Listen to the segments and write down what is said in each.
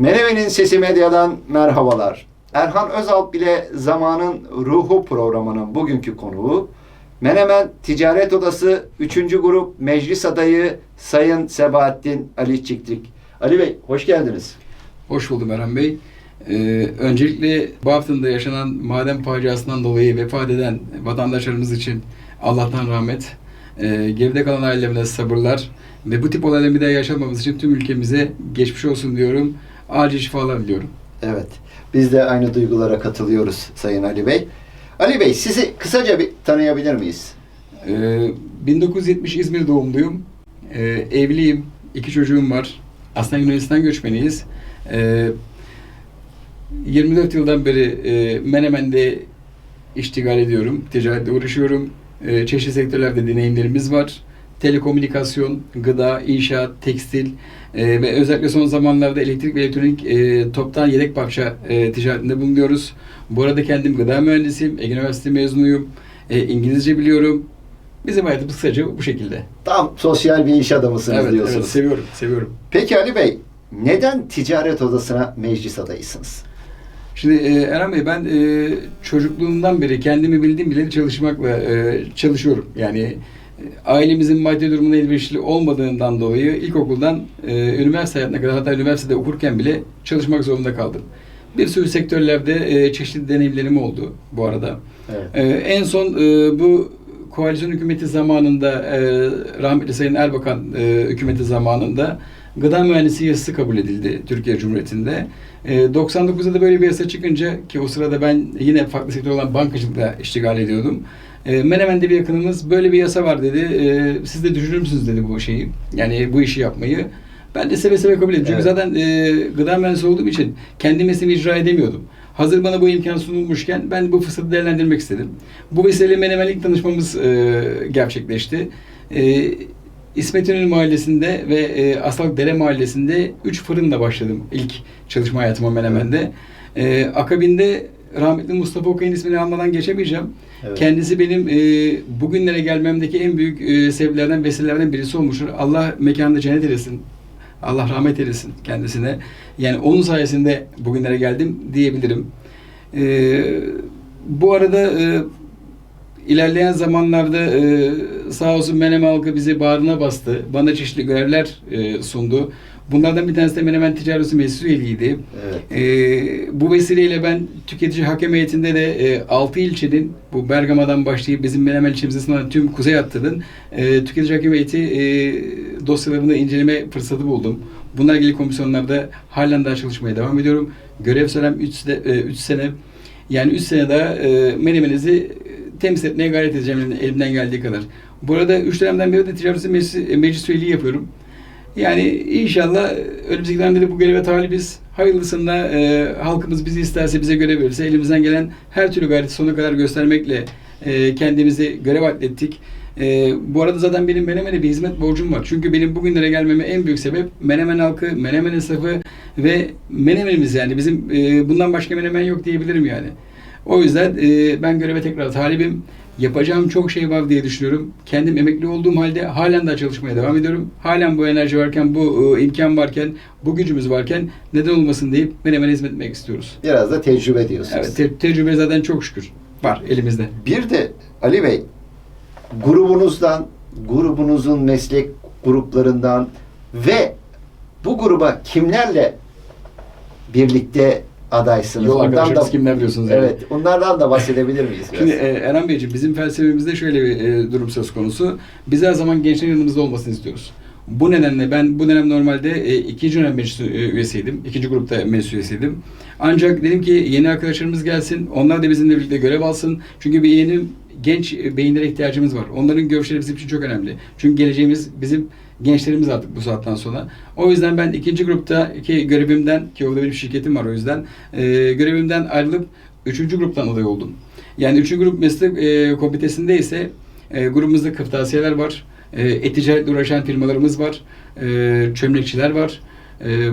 Menemen'in Sesi Medya'dan merhabalar. Erhan Özalp ile Zamanın Ruhu programının bugünkü konuğu Menemen Ticaret Odası 3. Grup Meclis Adayı Sayın Sebahattin Ali Çiktrik. Ali Bey hoş geldiniz. Hoş buldum Erhan Bey. Ee, öncelikle bu haftanın da yaşanan maden faciasından dolayı vefat eden vatandaşlarımız için Allah'tan rahmet, ee, geride kalan ailelerine sabırlar ve bu tip olayların bir daha yaşanmaması için tüm ülkemize geçmiş olsun diyorum. Acil şifalar diliyorum. Evet biz de aynı duygulara katılıyoruz Sayın Ali Bey. Ali Bey sizi kısaca bir tanıyabilir miyiz? Ee, 1970 İzmir doğumluyum. Ee, evliyim. iki çocuğum var. Aslında Yunanistan göçmeniyiz. Ee, 24 yıldan beri e, Menemen'de iştigal ediyorum. Ticaretle uğraşıyorum. Ee, çeşitli sektörlerde deneyimlerimiz var. Telekomünikasyon, gıda, inşaat, tekstil e, ve özellikle son zamanlarda elektrik ve elektronik e, toptan yedek parça e, ticaretinde bulunuyoruz. Bu arada kendim gıda mühendisiyim. Ege Üniversitesi mezunuyum. E, İngilizce biliyorum. Bizim hayatımız kısaca bu şekilde. Tam sosyal bir iş adamısınız Evet, diyorsunuz. evet, seviyorum, seviyorum. Peki Ali Bey neden ticaret odasına meclis adayısınız? Şimdi e, Erhan Bey ben e, çocukluğumdan beri kendimi bildiğim bileli çalışmakla e, çalışıyorum. Yani ailemizin maddi durumuna elverişli olmadığından dolayı ilkokuldan e, üniversite hayatına kadar hatta üniversitede okurken bile çalışmak zorunda kaldım. Bir sürü sektörlerde e, çeşitli deneyimlerim oldu bu arada. Evet. Ee, en son e, bu koalisyon hükümeti zamanında e, rahmetli Sayın Erbakan e, hükümeti zamanında gıda mühendisi yasası kabul edildi Türkiye Cumhuriyeti'nde. E, 99'da da böyle bir yasa çıkınca ki o sırada ben yine farklı sektör olan bankacılıkla iştigal ediyordum. E, Menemen'de bir yakınımız böyle bir yasa var dedi. E, siz de düşünür müsünüz dedi bu şeyi. Yani bu işi yapmayı. Ben de seve seve kabul ettim. Çünkü Evet. zaten e, gıda mühendisi olduğum için kendi mesleğimi icra edemiyordum. Hazır bana bu imkan sunulmuşken ben bu fırsatı değerlendirmek istedim. Bu vesileyle Menemenlik tanışmamız e, gerçekleşti. E, İsmet İnönü Mahallesi'nde ve e, Aslak Dere Mahallesi'nde 3 fırınla başladım ilk çalışma hayatıma Menemen'de. E, akabinde rahmetli Mustafa Okay'ın ismini almadan geçemeyeceğim. Evet. Kendisi benim e, bugünlere gelmemdeki en büyük e, sebeplerden, vesilelerden birisi olmuştur. Allah mekanında cennet eylesin. Allah rahmet eylesin kendisine. Yani onun sayesinde bugünlere geldim diyebilirim. E, bu arada e, ilerleyen zamanlarda e, sağ olsun Menemen halkı bizi bağrına bastı. Bana çeşitli görevler e, sundu. Bunlardan bir tanesi de Menemen Ticaret Meclisi üyeliğiydi. Evet. Ee, bu vesileyle ben tüketici hakem heyetinde de e, 6 ilçenin bu Bergama'dan başlayıp bizim Menemen ilçemize sınıran tüm kuzey hattının e, tüketici hakem heyeti e, dosyalarını inceleme fırsatı buldum. Bununla ilgili komisyonlarda halen daha çalışmaya devam ediyorum. Görev sürem 3 sene. Yani 3 sene daha e, Menemen'izi temsil etmeye gayret edeceğim elimden geldiği kadar. Bu arada 3 dönemden beri de ticaret meclis, meclis üyeliği yapıyorum. Yani inşallah önümüzdeki dönemde de bu göreve talibiz. Hayırlısında e, halkımız bizi isterse bize görev verirse elimizden gelen her türlü gayreti sonuna kadar göstermekle e, kendimizi görev atlettik. E, bu arada zaten benim Menemen'e bir hizmet borcum var. Çünkü benim bugünlere gelmeme en büyük sebep Menemen halkı, Menemen esnafı ve Menemen'imiz yani. Bizim e, bundan başka Menemen yok diyebilirim yani. O yüzden e, ben göreve tekrar talibim. Yapacağım çok şey var diye düşünüyorum. Kendim emekli olduğum halde halen daha çalışmaya devam ediyorum. Halen bu enerji varken, bu e, imkan varken, bu gücümüz varken neden olmasın deyip Menemen'e hizmet etmek istiyoruz. Biraz da tecrübe diyorsunuz. Evet, te- tecrübe zaten çok şükür var elimizde. Bir de Ali Bey grubunuzdan, grubunuzun meslek gruplarından ve bu gruba kimlerle birlikte adaysınız? Yol Ondan da- kimler biliyorsunuz? yani? Evet, onlardan da bahsedebilir miyiz? biraz? Şimdi e, Eren Beyciğim bizim felsefemizde şöyle bir e, durum söz konusu. Biz her zaman gençlerin yanımızda olmasını istiyoruz. Bu nedenle ben bu dönem normalde e, ikinci dönem meclis e, üyesiydim. İkinci grupta meclis üyesiydim. Ancak dedim ki yeni arkadaşlarımız gelsin. Onlar da bizimle birlikte görev alsın. Çünkü bir yeni genç e, beyinlere ihtiyacımız var. Onların görüşleri bizim için çok önemli. Çünkü geleceğimiz bizim gençlerimiz artık bu saatten sonra. O yüzden ben ikinci grupta ki görevimden ki orada benim şirketim var o yüzden e, görevimden ayrılıp üçüncü gruptan aday oldum. Yani üçüncü grup meslek e, komitesinde ise e, grubumuzda kırtasiyeler var. E, e-ticaretle uğraşan firmalarımız var. E, çömlekçiler var. E,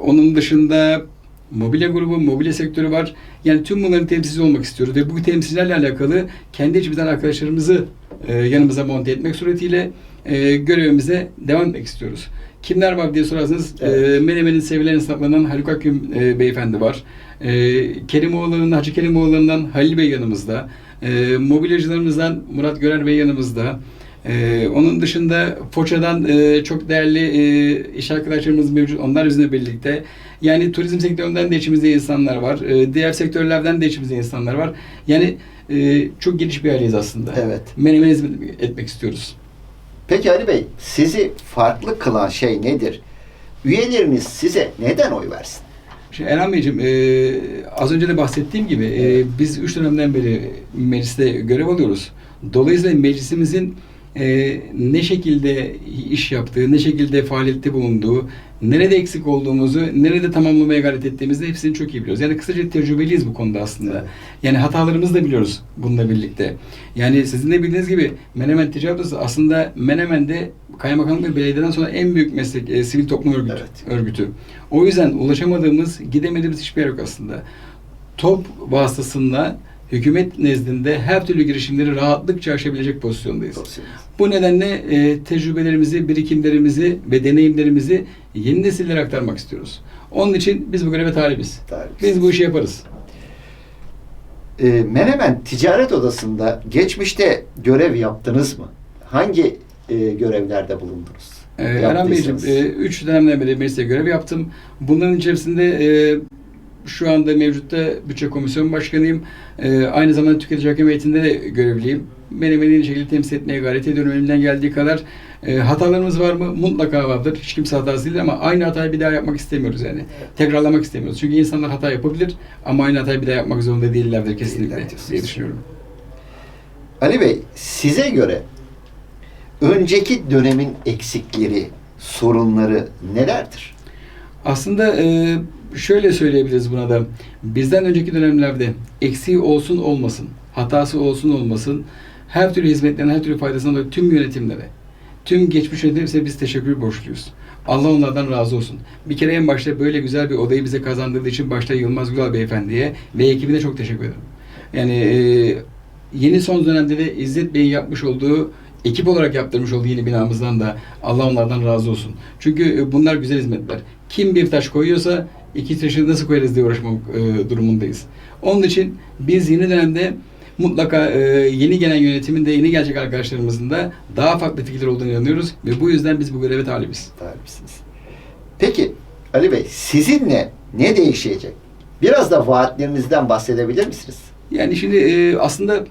onun dışında mobilya grubu, mobilya sektörü var. Yani tüm bunların temsilcisi olmak istiyoruz ve bu temsilcilerle alakalı kendi içimizden arkadaşlarımızı e, yanımıza monte etmek suretiyle e, görevimize devam etmek istiyoruz. Kimler var diye sorarsanız Evet. e, Menemen'in sevilen esnaflarından Haluk Akgün e, beyefendi var. E, Kerimoğulları'ndan, Hacı Kerimoğulları'ndan Halil Bey yanımızda. E, mobilyacılarımızdan Murat Görer Bey yanımızda. E, onun dışında Foça'dan e, çok değerli e, iş arkadaşlarımız mevcut. Onlar bizimle birlikte. Yani turizm sektöründen de içimizde insanlar var. E, diğer sektörlerden de içimizde insanlar var. Yani e, çok geniş bir aileyiz aslında. Evet. Menemen hizmet etmek istiyoruz. Peki Ali Bey, sizi farklı kılan şey nedir? Üyeleriniz size neden oy versin? Şimdi Erhan Beyciğim, e, az önce de bahsettiğim gibi e, biz üç dönemden beri mecliste görev alıyoruz. Dolayısıyla meclisimizin e, ne şekilde iş yaptığı, ne şekilde faaliyette bulunduğu, nerede eksik olduğumuzu, nerede tamamlamaya gayret ettiğimizi hepsini çok iyi biliyoruz. Yani kısaca tecrübeliyiz bu konuda aslında. Yani hatalarımızı da biliyoruz bununla birlikte. Yani sizin de bildiğiniz gibi Menemen Ticaret Odası aslında Menemen'de kaymakamlık ve belediyeden sonra en büyük meslek e, sivil toplum örgütü, Evet. örgütü. O yüzden ulaşamadığımız, gidemediğimiz hiçbir yer yok aslında. Top vasıtasında hükümet nezdinde her türlü girişimleri rahatlıkça aşabilecek pozisyondayız. Bu nedenle e, tecrübelerimizi, birikimlerimizi ve deneyimlerimizi yeni nesillere aktarmak istiyoruz. Onun için biz bu göreve talibiz. Talibiz. Biz bu işi yaparız. Ee, Menemen Ticaret Odası'nda geçmişte görev yaptınız mı? Hangi e, görevlerde bulundunuz? Ee, Erhan Beyciğim, e, üç dönemden beri mecliste görev yaptım. Bunların içerisinde e, şu anda mevcutta bütçe komisyon başkanıyım. E, aynı zamanda tüketici hakem heyetinde de görevliyim. Benim en şekilde temsil etmeye gayret ediyorum elimden geldiği kadar. E, hatalarımız var mı? Mutlaka vardır. Hiç kimse hatası değil ama aynı hatayı bir daha yapmak istemiyoruz yani. Tekrarlamak istemiyoruz. Çünkü insanlar hata yapabilir ama aynı hatayı bir daha yapmak zorunda değillerdir kesinlikle Değiller diye düşünüyorum. Ali Bey, size göre önceki dönemin eksikleri, sorunları nelerdir? Aslında e, şöyle söyleyebiliriz buna da. Bizden önceki dönemlerde eksiği olsun olmasın, hatası olsun olmasın, her türlü hizmetten, her türlü faydasından dolayı tüm yönetimlere, tüm geçmiş yönetimlere biz teşekkür borçluyuz. Allah onlardan razı olsun. Bir kere en başta böyle güzel bir odayı bize kazandırdığı için başta Yılmaz Gülal Beyefendi'ye ve ekibine çok teşekkür ederim. Yani e, yeni son dönemde de İzzet Bey'in yapmış olduğu ekip olarak yaptırmış olduğu yeni binamızdan da Allah onlardan razı olsun. Çünkü e, bunlar güzel hizmetler. Kim bir taş koyuyorsa iki taşı nasıl koyarız diye uğraşmak e, durumundayız. Onun için biz yeni dönemde mutlaka e, yeni gelen yönetimin de yeni gelecek arkadaşlarımızın da daha farklı fikirler olduğunu inanıyoruz ve bu yüzden biz bu göreve talibiz. Talibisiniz. Peki Ali Bey, sizinle ne değişecek? Biraz da vaatlerinizden bahsedebilir misiniz? Yani şimdi e, aslında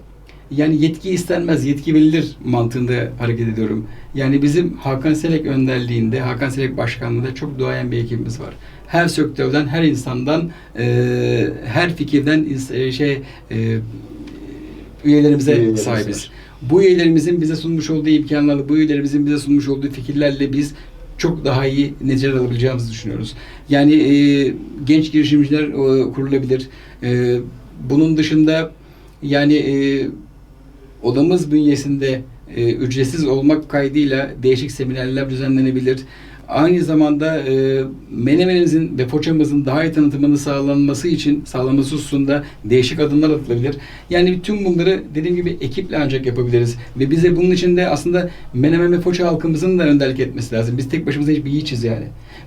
yani yetki istenmez, yetki verilir mantığında hareket ediyorum. Yani bizim Hakan Selek önderliğinde, Hakan Selek başkanlığında çok duayen bir ekibimiz var. Her sektörden, her insandan, e, her fikirden e, şey e, üyelerimize Üyelerimiz sahibiz. var. Bu üyelerimizin bize sunmuş olduğu imkanlarla, bu üyelerimizin bize sunmuş olduğu fikirlerle biz çok daha iyi neticeler alabileceğimizi düşünüyoruz. Yani e, genç girişimciler e, kurulabilir. E, bunun dışında yani e, odamız bünyesinde e, ücretsiz olmak kaydıyla değişik seminerler düzenlenebilir. Aynı zamanda e, Menemen'imizin ve Foça'mızın daha iyi tanıtımını sağlanması için sağlaması hususunda değişik adımlar atılabilir. Yani tüm bunları dediğim gibi ekiple ancak yapabiliriz. Ve bize bunun için de aslında Menemen ve Foça halkımızın da önderlik etmesi lazım. Biz tek başımıza hiçbir hiçiz yani.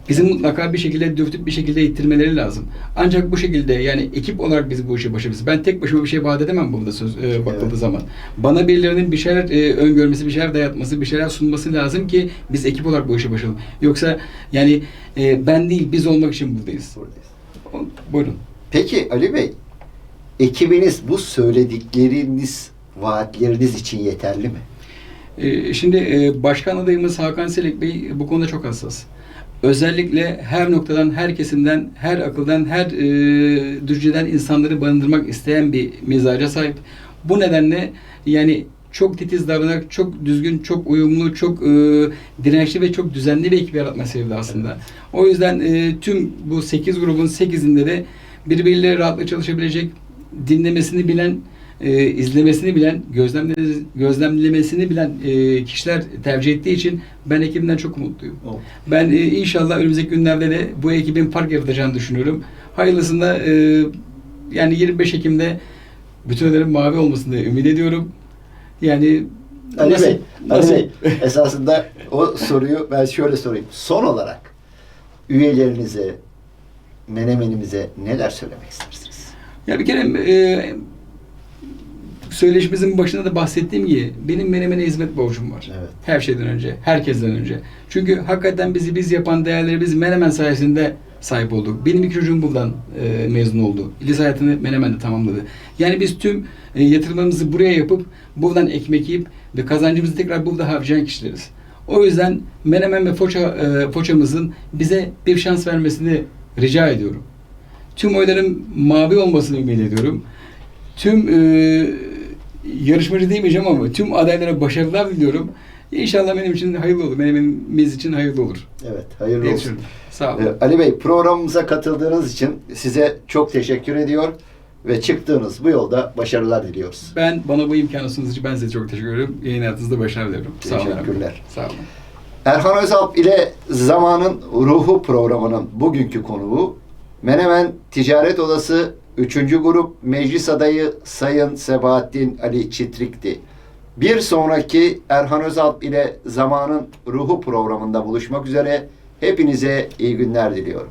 Bizim mutlaka bir şekilde dürtüp bir şekilde ittirmeleri lazım. Ancak bu şekilde yani ekip olarak biz bu işi başarırız. Ben tek başıma bir şey vaat edemem burada söz e, bakıldığı Evet. zaman. Bana birilerinin bir şeyler e, öngörmesi, bir şeyler dayatması, bir şeyler sunması lazım ki biz ekip olarak bu işi başaralım. Yoksa yani e, ben değil biz olmak için buradayız. Buradayız. Buyurun. Peki Ali Bey, ekibiniz bu söyledikleriniz, vaatleriniz için yeterli mi? E, şimdi e, başkan adayımız Hakan Selek Bey bu konuda çok hassas. Özellikle her noktadan, her kesimden, her akıldan, her e, düzceden insanları barındırmak isteyen bir mizaca sahip. Bu nedenle yani çok titiz davranarak, çok düzgün, çok uyumlu, çok e, dirençli ve çok düzenli bir ekip yaratma sevdi aslında. O yüzden e, tüm bu 8 grubun 8'inde de birbiriyle rahatlıkla çalışabilecek, dinlemesini bilen, e, izlemesini bilen, gözlemle, gözlemlemesini bilen e, kişiler tercih ettiği için ben ekibimden çok umutluyum. Ben e, inşallah önümüzdeki günlerde de bu ekibin fark yaratacağını düşünüyorum. Hayırlısında e, yani 25 Ekim'de bütün öderim mavi olmasını ümit ediyorum. Yani Ali Nasıl- Bey, Ali nasıl- Bey, esasında o soruyu ben şöyle sorayım. Son olarak üyelerinize, menemenimize neler söylemek istersiniz? Ya bir kere e, söyleşimizin başında da bahsettiğim gibi benim menemene hizmet borcum var. Evet. Her şeyden önce, herkesten önce. Çünkü hakikaten bizi biz yapan değerleri biz Menemen sayesinde sahip olduk. Benim iki çocuğum buradan e, mezun oldu. Lise hayatını Menemen'de tamamladı. Yani biz tüm e, yatırımlarımızı buraya yapıp buradan ekmek yiyip ve kazancımızı tekrar burada harcayan kişileriz. O yüzden Menemen ve Foça, e, Foça'mızın bize bir şans vermesini rica ediyorum. Tüm oyların mavi olmasını ümit ediyorum. Tüm e, yarışmacı demeyeceğim ama tüm adaylara başarılar diliyorum. İnşallah benim için hayırlı olur. Menemenimiz için hayırlı olur. Evet, hayırlı diye olsun. düşünüyorum. Sağ olun. Ee, Ali Bey, programımıza katıldığınız için size çok teşekkür ediyor ve çıktığınız bu yolda başarılar diliyoruz. Ben bana bu imkanı sunduğunuz için ben size çok teşekkür ederim. Yayın hayatınızda başarılar diliyorum. Sağ olun. Teşekkürler. Sağ olun. Erhan Özalp ile Zamanın Ruhu programının bugünkü konuğu Menemen Ticaret Odası 3. Grup Meclis Adayı Sayın Sebahattin Ali Çitrik'ti. Bir sonraki Erhan Özalp ile Zamanın Ruhu programında buluşmak üzere hepinize iyi günler diliyorum.